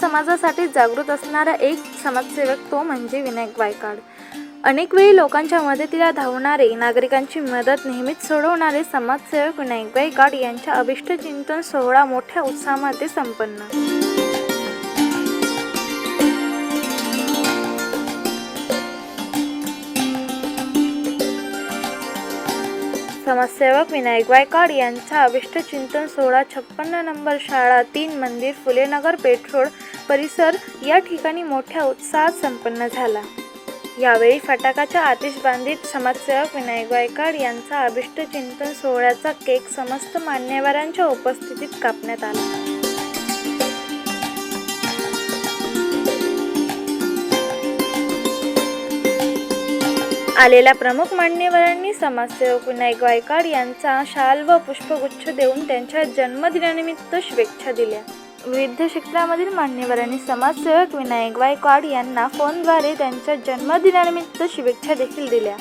समाजासाठी जागृत असणारा एक समाजसेवक तो म्हणजे विनायक वायकाड. अनेक वेळी लोकांच्या मदतीला धावणारे नागरिकांची मदत नेहमीच सोडवणारे समाजसेवक विनायक गायकाड यांच्या अभिष्टचिंतन सोहळा मोठ्या उत्साहामध्ये संपन्न. समाजसेवक विनायक गायकाड यांचा अभिष्टचिंतन सोहळा छप्पन्न नंबर शाळा तीन मंदिर फुलेनगर पेठ परिसर या ठिकाणी मोठ्या उत्साहात संपन्न झाला. यावेळी फटाकाच्या आतिषबांधीत समाजसेवक विनायक गायकाड यांचा अभिष्टचिंतन सोहळ्याचा केक समस्त मान्यवरांच्या उपस्थितीत कापण्यात आला. आलेल्या प्रमुख मान्यवरांनी समाजसेवक विनायक गायकाड यांचा शाल व पुष्पगुच्छ देऊन त्यांच्या जन्मदिनानिमित्त शुभेच्छा दिल्या. विविध क्षेत्रामधील मान्यवरांनी समाजसेवक विनायक गायकवाड यांना फोनद्वारे त्यांच्या जन्मदिनानिमित्त शुभेच्छा देखील दिल्या.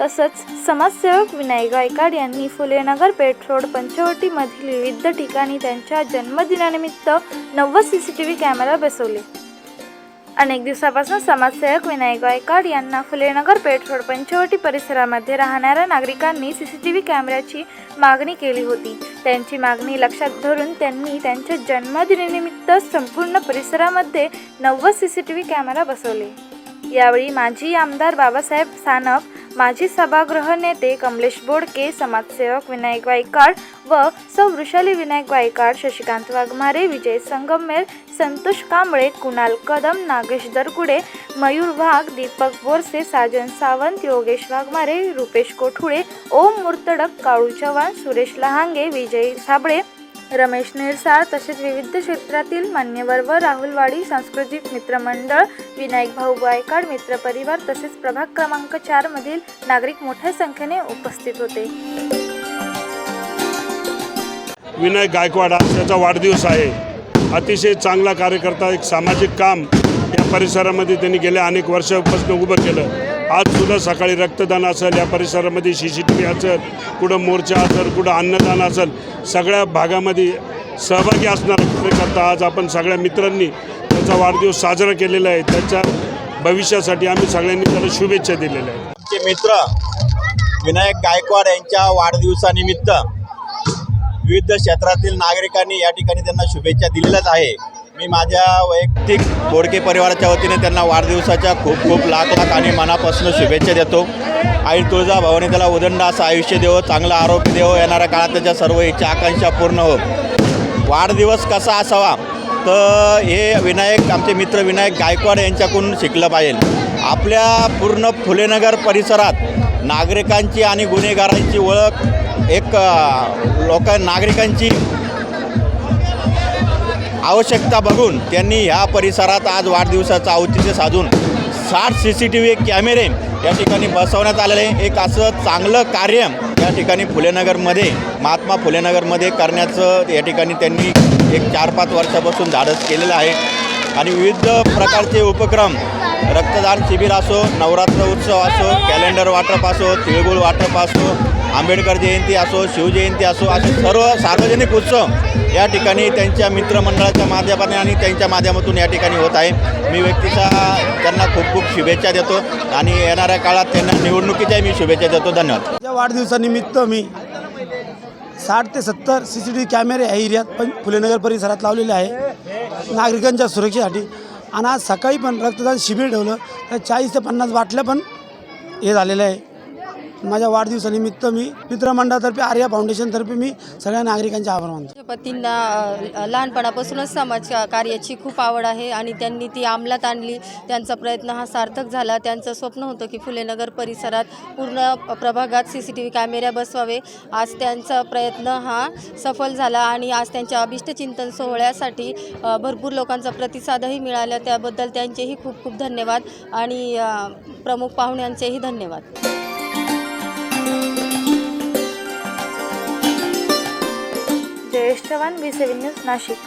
तसंच समाजसेवक विनायक गायकाड यांनी फुलेनगर पेठ रोड पंचवटीमधील विविध ठिकाणी त्यांच्या जन्मदिनानिमित्त नव्वद C C T V camera बसवले. अनेक दिवसापासून समाजसेवक विनायक गायकवाड यांना फुलेनगर पेठरोड पंचवटी परिसरामध्ये राहणाऱ्या नागरिकांनी सी सी टी व्ही कॅमेऱ्याची मागणी केली होती. त्यांची मागणी लक्षात धरून त्यांनी त्यांच्या जन्मदिनानिमित्त संपूर्ण परिसरामध्ये नव्वद C C T V camera बसवले. यावेळी माजी आमदार बाबासाहेब सानप माजी सभागृह नेते कमलेश बोडके समाजसेवक विनायक वायकाड व सौ वृषाली विनायक वायकाड शशिकांत वाघमारे विजय संगमेर संतोष कांबळे कुणाल कदम नागेश दरगुडे मयूर वाघ दीपक बोरसे साजन सावंत योगेश वाघमारे रुपेश कोठुळे ओम मुर्तडक काळू चव्हाण सुरेश लहांगे विजय साबळे रमेश निरसाळ तसेच विविध क्षेत्रातील मान्यवर व राहुलवाडी सांस्कृतिक मित्रमंडळ विनायक भाऊ गायकाड मित्र परिवार तसेच प्रभाग क्रमांक चार मधील नागरिक मोठ्या संख्येने उपस्थित होते. विनायक गायकवाड आज त्याचा वाढदिवस आहे. अतिशय चांगला कार्यकर्ता एक सामाजिक काम या परिसरामध्ये त्यांनी गेल्या अनेक वर्षापासून उभं केलं. आज सुद्धा सकाळी रक्तदान असेल या परिसरामध्ये सी सी टी व्ही असेल कुठं मोर्चा असेल कुठं अन्नदान असेल सगळ्या भागामध्ये सहभागी असणारा कार्यकर्ता आज आपण सगळ्या मित्रांनी त्याचा वाढदिवस साजरा केलेला आहे. त्याच्या भविष्यासाठी आम्ही सगळ्यांनी त्याला शुभेच्छा दिलेल्या आहेत. आमचे मित्र विनायक गायकवाड यांच्या वाढदिवसानिमित्त विविध क्षेत्रातील नागरिकांनी या ठिकाणी त्यांना शुभेच्छा दिलेल्याच आहे. मी माझ्या वैयक्तिक बोडके परिवाराच्या वतीने त्यांना वाढदिवसाच्या खूप खूप लाख लाख आणि मनापासून शुभेच्छा देतो. आई तुळजा भवानी त्याला उदंड असं आयुष्य देव चांगलं आरोग्य देव येणाऱ्या काळात त्याच्या सर्व इच्छा आकांक्षा पूर्ण हो वाढदिवस कसा असावा? तर हे विनायक आमचे मित्र विनायक गायकवाड यांच्याकडून शिकलं पाहिजे. आपल्या पूर्ण फुलेनगर परिसरात नागरिकांची आणि गुन्हेगारांची ओळख एक लोक नागरिकांची आवश्यकता बघून त्यांनी ह्या परिसरात आज वाढदिवसाचं औचित्य साधून साठ सी सी टी व्ही कॅमेरे या ठिकाणी बसवण्यात आलेले एक असं चांगलं कार्य या ठिकाणी फुलेनगरमध्ये महात्मा फुलेनगरमध्ये करण्याचं या ठिकाणी त्यांनी एक चार पाच वर्षापासून धाडस केलेलं आहे. आणि विविध प्रकारचे उपक्रम. रक्तदान शिबिर असो नवरात्र उत्सव असो कॅलेंडर वाटप असो तिळगुळ वाटप असो आंबेडकर जयंती असो शिवजयंती असो असे सर्व सार्वजनिक उत्सव या ठिकाणी त्यांच्या मित्रमंडळाच्या माध्यमाने आणि त्यांच्या माध्यमातून या ठिकाणी होत आहे. मी व्यक्तीचा त्यांना खूप खूप शुभेच्छा देतो आणि येणाऱ्या काळात त्यांना निवडणुकीच्या मी शुभेच्छा देतो. धन्यवाद. या वाढदिवसानिमित्त मी साठ ते सत्तर सी सी टी व्ही कॅमेरे या एरियात पण फुलेनगर परिसरात लावलेले आहे. नागरिकांच्या सुरक्षेसाठी. आणि आज सकाळी पण रक्तदान शिबिर ठेवलं. तर चाळीस ते पन्नास बाटल्या पण हे झालेलं आहे. माझ्या वाढदिवसानिमित्त मी मित्रमंडळातर्फे आर्या फाउंडेशनतर्फे मी सगळ्या नागरिकांचे आभार मानतो. पतींना लहानपणापासूनच समाज कार्याची खूप आवड आहे आणि त्यांनी ती अंमलात आणली. त्यांचा प्रयत्न हा सार्थक झाला. त्यांचं स्वप्न होतं की फुलेनगर परिसरात पूर्ण प्रभागात सी सी टी व्ही कॅमेऱ्या बसवावे. आज त्यांचा प्रयत्न हा सफल झाला आणि आज त्यांच्या अभिष्टचिंतन सोहळ्यासाठी भरपूर लोकांचा प्रतिसादही मिळाला. त्याबद्दल त्यांचेही खूप खूप धन्यवाद आणि प्रमुख पाहुण्यांचेही धन्यवाद. శ్రేష్ఠవన్ వి సెవెన్ న్యూస్ నాషిక్